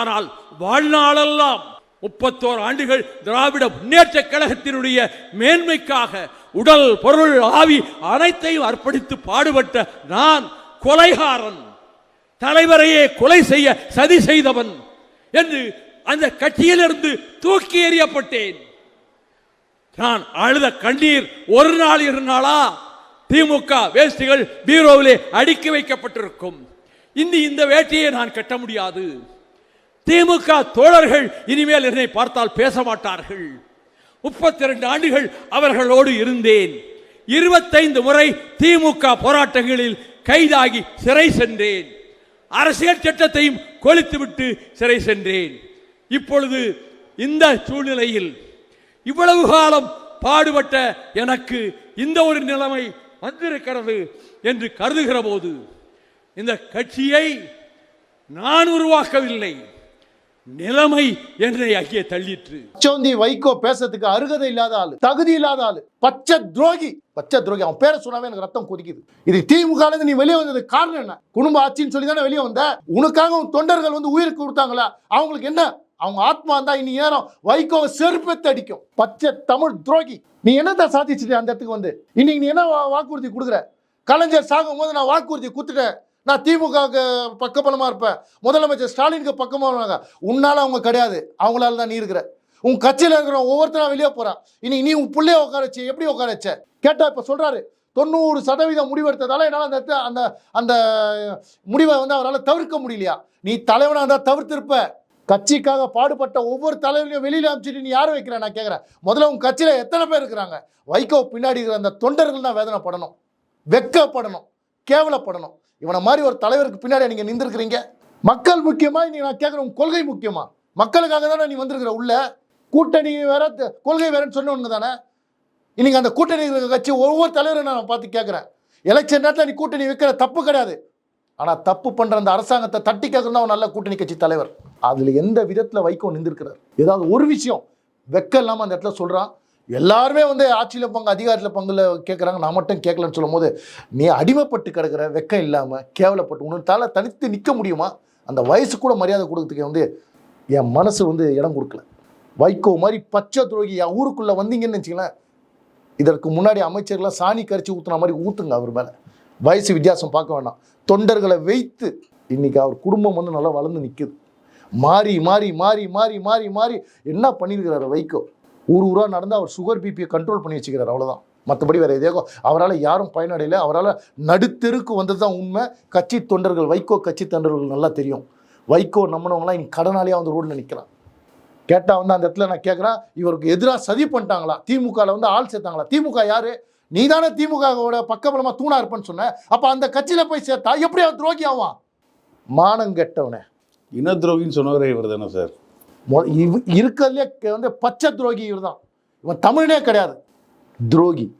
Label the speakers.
Speaker 1: ஆனால் வாழ்நாளெல்லாம் முப்பத்தோரு ஆண்டுகள் திராவிட முன்னேற்ற கழகத்தினுடைய மேன்மைக்காக உடல் பொருள் ஆவி அனைத்தையும் அர்ப்பணித்து பாடுபட்ட நான் கொலைகாரன் தலைவரையே கொலை செய்ய சதி செய்தவன் என்று அந்த கட்சியிலிருந்து தூக்கி எறியப்பட்டேன். நான் அழுத கண்ணீர் ஒரு நாள் இரு நாளா திமுக வேஷ்டிகள் பீரோவிலே அடுக்கி வைக்கப்பட்டிருக்கும். இனி இந்த வேட்டியை நான் கட்ட முடியாது. திமுக தோழர்கள் இனிமேல் என்னை பார்த்தால் பேச மாட்டார்கள். முப்பத்தி இரண்டு ஆண்டுகள் அவர்களோடு இருந்தேன். இருபத்தைந்து முறை திமுக போராட்டங்களில் கைதாகி சிறை சென்றேன். அரசியல் சட்டத்தையும் கொளித்துவிட்டு சிறை சென்றேன். இப்பொழுது இந்த சூழ்நிலையில் இவ்வளவு காலம் பாடுபட்ட எனக்கு இந்த ஒரு நிலைமை வந்திருக்கிறது என்று கருதுகிற போது இந்த கட்சியை நான் உருவாக்கவில்லை. நிலைமை என்னை அங்கே தள்ளிற்று.
Speaker 2: சோந்தி வைகோ பேசுறதுக்கு அருகதை இல்லாத ஆளு தகுதி இல்லாத ஆளு பச்சை துரோகி. பச்சை துரோகி அவன் பேரை சொன்னாவே எனக்கு ரத்தம் கொதிக்குது. இது திமுக நீ வெளியே வந்தது காரணம் என்ன? குடும்ப ஆட்சின்னு சொல்லி தானே வெளியே வந்த? உனக்காக உன் தொண்டர்கள் வந்து உயிருக்கு கொடுத்தாங்களா? அவங்களுக்கு என்ன? அவங்க ஆத்மா இருந்தா இனி ஏறும் வைகோவை செருப்பத்தை அடிக்கும். பச்சை தமிழ் துரோகி. நீ என்னதான் சாதிச்சுட்ட அந்த இடத்துக்கு வந்து? இன்னைக்கு நீ என்ன வாக்குறுதி கொடுக்குற? கலைஞர் சாகும் போது நான் வாக்குறுதி கொடுத்துட்டேன். நான் திமுகவுக்கு பக்கப்பலமாக இருப்பேன். முதலமைச்சர் ஸ்டாலினுக்கு பக்கமாக இருப்பாங்க. உன்னால அவங்க கிடையாது. அவங்களால தான் நீ இருக்கிற. உன் கட்சியில் இருக்கிற ஒவ்வொருத்தரும் வெளியே போகிறான் இனி நீ உன் பிள்ளைய உட்கார வச்சு எப்படி உட்கார வச்ச? இப்போ சொல்கிறாரு தொண்ணூறு சதவீதம் முடிவெடுத்ததால என்னால் அந்த அந்த அந்த முடிவை வந்து அவரால் தவிர்க்க முடியலையா? நீ தலைவனாக இருந்தால் தவிர்த்திருப்ப. கட்சிக்காக பாடுபட்ட ஒவ்வொரு தலைவரையும் வெளியில் அமைச்சிட்டு நீ யார் வைக்கிற? நான் கேட்குறேன் முதல்ல உன் கட்சியில் எத்தனை பேர் இருக்கிறாங்க? வைகோ பின்னாடி இருக்கிற அந்த தொண்டர்கள் தான் வேதனைப்படணும். வெக்கப்படணும் கேவலப்படணும். இவனை மாதிரி ஒரு தலைவருக்கு பின்னாடி நீங்கள் நின்றுருக்கிறீங்க. மக்கள் முக்கியமாக நீ நான் கேட்குற உன் கொள்கை முக்கியமாக மக்களுக்காக தானே நீ வந்திருக்கிற உள்ள? கூட்டணி வேற கொள்கை வேறன்னு சொன்ன ஒன்று தானே இன்னைக்கு அந்த கூட்டணி இருக்கிற கட்சி ஒவ்வொரு தலைவரும் நான் பார்த்து கேட்குறேன் எலெக்ஷன் நேரத்தில் நீ கூட்டணி வைக்கிற தப்பு கிடையாது. ஆனால் தப்பு பண்ணுற அந்த அரசாங்கத்தை தட்டி கேட்கறது அவன் நல்ல கூட்டணி கட்சி தலைவர். அதில் எந்த விதத்தில் வைக்கோ நின்றுருக்கிறார்? ஏதாவது ஒரு விஷயம் வெக்க இல்லாமல் அந்த இடத்துல சொல்கிறான் எல்லாருமே வந்து ஆட்சியில் பங்கு அதிகாரத்தில் பங்குல கேட்குறாங்க நான் மட்டும் கேட்கலன்னு சொல்லும்போது நீ அடிமைப்பட்டு கிடக்கிற வெக்கம் இல்லாமல் கேவலப்பட்டு உன்னால தனித்து நிற்க முடியுமா? அந்த வயசு கூட மரியாதை கொடுக்கறதுக்கு வந்து என் மனசு வந்து இடம் கொடுக்கல. வைகோ மாதிரி பச்சை துரோகி என் ஊருக்குள்ளே வந்தீங்கன்னு வச்சுக்கலாம் இதற்கு முன்னாடி அமைச்சர்லாம் சாணி கரைச்சி ஊற்றுன மாதிரி ஊற்றுங்க அவர் மேலே. வயசு வித்தியாசம் பார்க்க வேண்டாம் தொண்டர்களை வைத்து இன்னைக்கு அவர் குடும்பம் வந்து நல்லா வளர்ந்து நிற்குது மாறி மாறி மாறி மாறி மாறி மாறி என்ன பண்ணியிருக்கிறாரு வைகோ? ஊர் ஊராக நடந்து அவர் சுகர் பிபியை கண்ட்ரோல் பண்ணி வச்சுக்கிறார் அவ்வளோதான் மற்றபடி வேறு எதையோ அவரால் யாரும் பயனடையில. அவரால் நடுத்தெருக்கு வந்தது தான் உண்மை. கட்சி தொண்டர்கள் வைகோ கட்சி தொண்டர்கள் நல்லா தெரியும். வைகோ நம்மனவங்களாம் இனி கடனாளியாக வந்து ரோட்டில் நிற்கிறான் கேட்டால் வந்து அந்த இடத்துல நான் கேட்குறேன் இவருக்கு எதிராக சதி பண்ணிட்டாங்களா? திமுகவில் வந்து ஆள் சேர்த்தாங்களா? திமுக யார்? நீ தானே திமுகவோட பக்கபலமாக தூணா இருப்பேன்னு சொன்ன. அப்போ அந்த கட்சியில் போய் சேர்த்தா எப்படி அவன் துரோகி ஆவான் மானம் கெட்டவனே.
Speaker 3: இன துரோகின்னு சொன்னவரே இவர் தானே சார்?
Speaker 2: இருக்கிறதுலே வந்து பச்சை துரோகி இவர் தான் இவன் தமிழனே கிடையாது. துரோகி.